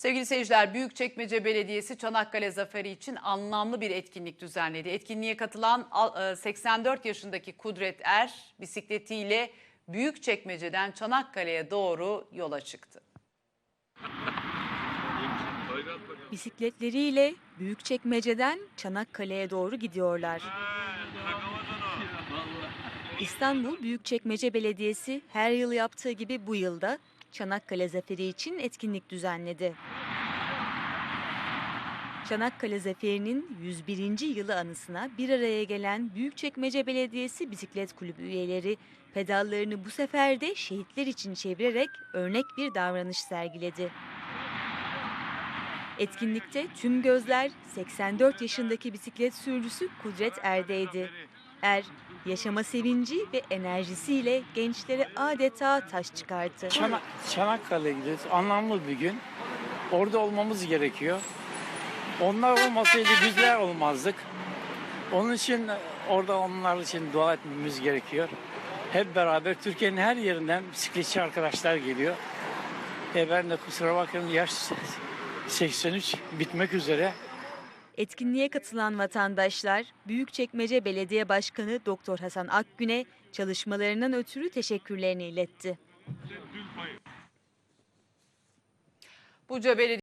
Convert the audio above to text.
Sevgili seyirciler, Büyükçekmece Belediyesi Çanakkale Zaferi için anlamlı bir etkinlik düzenledi. Etkinliğe katılan al- e, 84 yaşındaki Kudret Er bisikletiyle Büyükçekmece'den Çanakkale'ye doğru yola çıktı. Bisikletleriyle Büyükçekmece'den Çanakkale'ye doğru gidiyorlar. İstanbul Büyükçekmece Belediyesi her yıl yaptığı gibi bu yılda Çanakkale Zaferi için etkinlik düzenledi. Çanakkale Zaferi'nin 101. yılı anısına bir araya gelen Büyükçekmece Belediyesi Bisiklet Kulübü üyeleri pedallarını bu sefer de şehitler için çevirerek örnek bir davranış sergiledi. Etkinlikte tüm gözler 84 yaşındaki bisiklet sürücüsü Kudret Er'deydi. Er, yaşama sevinci ve enerjisiyle gençlere adeta taş çıkarttı. Çana- Çanakkale'ye gidiyoruz. Anlamlı bir gün. Orada olmamız gerekiyor. Onlar olmasaydı bizler olmazdık. Onun için orada onlar için dua etmemiz gerekiyor. Hep beraber Türkiye'nin her yerinden bisikletçi arkadaşlar geliyor. E ben de kusura bakmayın yaş 83 bitmek üzere. Etkinliğe katılan vatandaşlar Büyükçekmece Belediye Başkanı Doktor Hasan Akgün'e çalışmalarından ötürü teşekkürlerini iletti. Buca Belediye